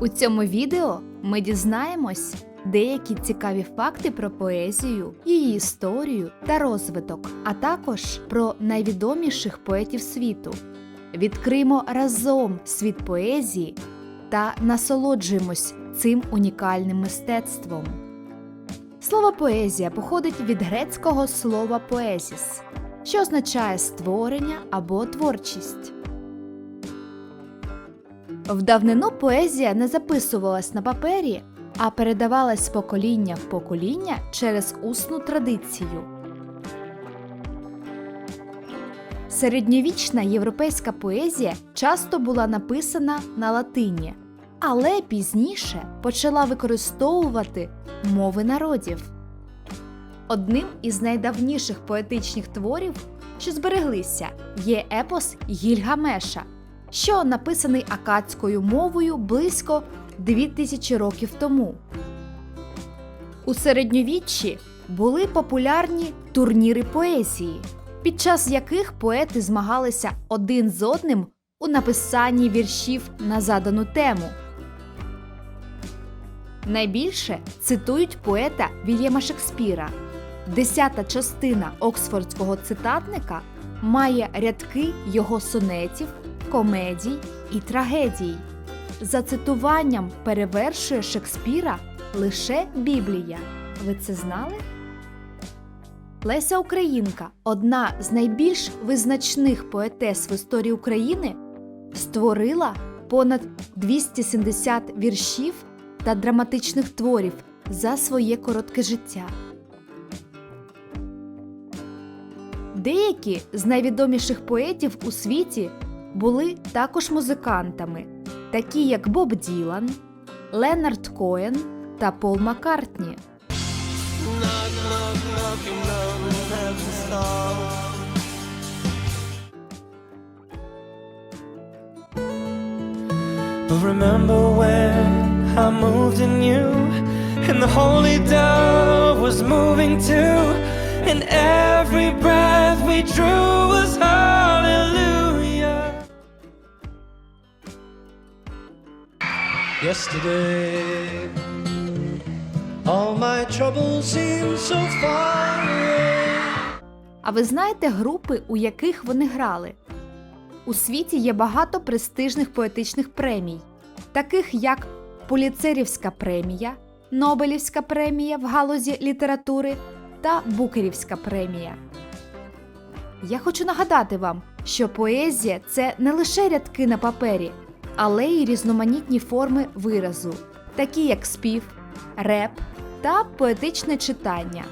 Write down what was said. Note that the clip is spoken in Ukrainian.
У цьому відео ми дізнаємось деякі цікаві факти про поезію, її історію та розвиток, а також про найвідоміших поетів світу. Відкриємо разом світ поезії та насолоджуємось цим унікальним мистецтвом. Слово поезія походить від грецького слова поезіс, що означає створення або творчість. В давнину поезія не записувалась на папері, а передавалась з покоління в покоління через усну традицію. Середньовічна європейська поезія часто була написана на латині, але пізніше почала використовувати мови народів. Одним із найдавніших поетичних творів, що збереглися, є епос Гільгамеша, що написаний акадською мовою близько 2000 років тому. У середньовіччі були популярні турніри поезії, під час яких поети змагалися один з одним у написанні віршів на задану тему. Найбільше цитують поета Вільяма Шекспіра. Десята частина Оксфордського цитатника має рядки його сонетів, комедій і трагедій. За цитуванням перевершує Шекспіра лише Біблія. Ви це знали? Леся Українка, одна з найбільш визначних поетес в історії України, створила понад 270 віршів та драматичних творів за своє коротке життя. Деякі з найвідоміших поетів у світі були також музикантами, такі як Боб Ділан, Ленард Коен та Пол Маккартні. Remember when I moved in you, and the holy dove was moving too, and every breath we drew Yesterday, all my troubles seem so far away. А ви знаєте групи, у яких вони грали? У світі є багато престижних поетичних премій, таких як Поліцерівська премія, Нобелівська премія в галузі літератури та Букерівська премія. Я хочу нагадати вам, що поезія це не лише рядки на папері, але й різноманітні форми виразу, такі як спів, реп та поетичне читання.